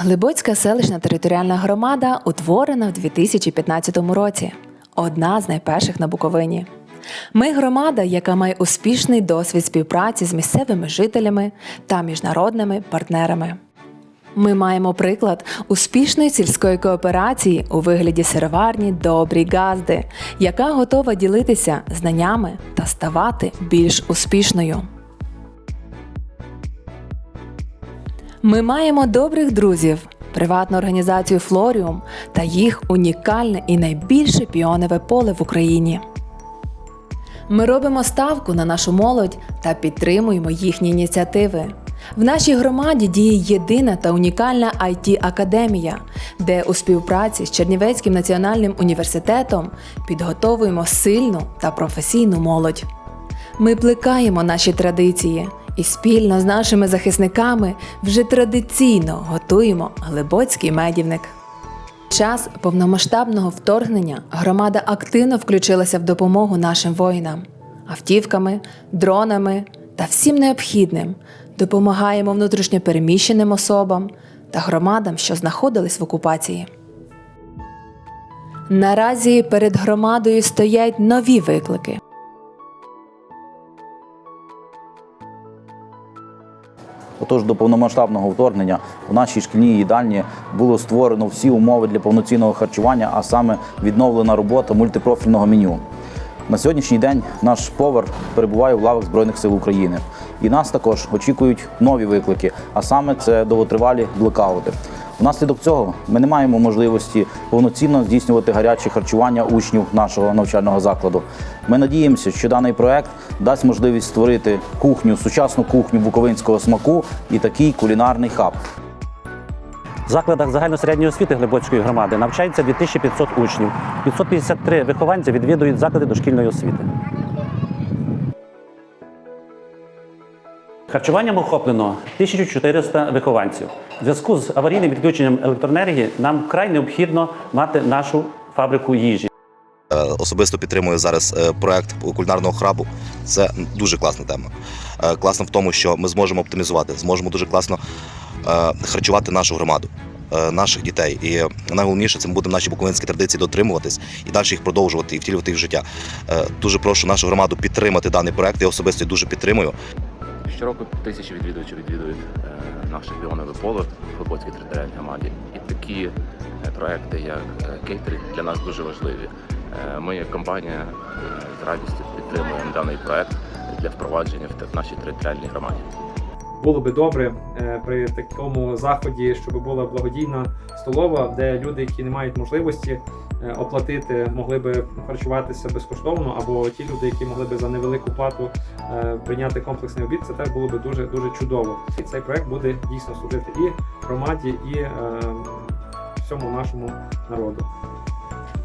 Глибоцька селищна територіальна громада утворена в 2015 році. Одна з найперших на Буковині. Ми громада, яка має успішний досвід співпраці з місцевими жителями та міжнародними партнерами. Ми маємо приклад успішної сільської кооперації у вигляді сироварні Добрі Газди, яка готова ділитися знаннями та ставати більш успішною. Ми маємо добрих друзів, приватну організацію Флоріум та їх унікальне і найбільше піоневе поле в Україні. Ми робимо ставку на нашу молодь та підтримуємо їхні ініціативи. В нашій громаді діє єдина та унікальна it академія де у співпраці з Чернівецьким національним університетом підготовуємо сильну та професійну молодь. Ми плекаємо наші традиції і спільно з нашими захисниками вже традиційно готуємо глибоцький медівник. Час повномасштабного вторгнення громада активно включилася в допомогу нашим воїнам автівками, дронами та всім необхідним. Допомагаємо внутрішньо переміщеним особам та громадам, що знаходились в окупації. Наразі перед громадою стоять нові виклики. Отож, до повномасштабного вторгнення у нашій шкільній їдальні було створено всі умови для повноцінного харчування, а саме відновлена робота мультипрофільного меню. На сьогоднішній день наш повар перебуває в лавах Збройних сил України. І нас також очікують нові виклики, а саме це довготривалі блекаути. Внаслідок цього ми не маємо можливості повноцінно здійснювати гаряче харчування учнів нашого навчального закладу. Ми надіємося, що даний проект дасть можливість створити кухню, сучасну кухню буковинського смаку і такий кулінарний хаб. В закладах загальносередньої освіти Глибоцької громади навчається 2500 учнів. 553 вихованці відвідують заклади дошкільної освіти. Харчуванням охоплено 1400 вихованців. В зв'язку з аварійним відключенням електроенергії нам вкрай необхідно мати нашу фабрику їжі. Е, Особисто підтримую зараз е, проект кулінарного храбу. Це дуже класна тема. Е, Класно в тому, що ми зможемо оптимізувати, зможемо дуже класно харчувати нашу громаду, наших дітей. І найголовніше це ми будемо наші буковинські традиції дотримуватись і далі їх продовжувати і втілювати їх в життя. Дуже прошу нашу громаду підтримати даний проект. Я особисто дуже підтримую. Щороку тисячі відвідувачів відвідують е, наше піонове поле в Глибоцькій територіальній громаді. І такі е, проекти, як е, кейтеринг, для нас дуже важливі. Ми, як компанія, з радістю підтримуємо даний проект для впровадження в нашій територіальній громаді. Було би добре е, при такому заході, щоб була благодійна столова, де люди, які не мають можливості е, оплатити, могли би харчуватися безкоштовно, або ті люди, які могли би за невелику плату е, прийняти комплексний обід, це теж було би дуже дуже чудово. І цей проект буде дійсно служити і громаді, і всьому нашому народу.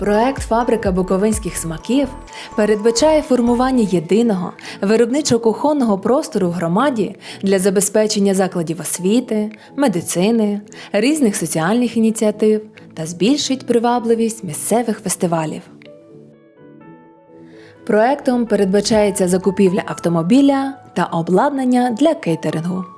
Проект Фабрика буковинських смаків передбачає формування єдиного виробничо-кухонного простору в громаді для забезпечення закладів освіти, медицини, різних соціальних ініціатив та збільшить привабливість місцевих фестивалів. Проектом передбачається закупівля автомобіля та обладнання для кейтерингу.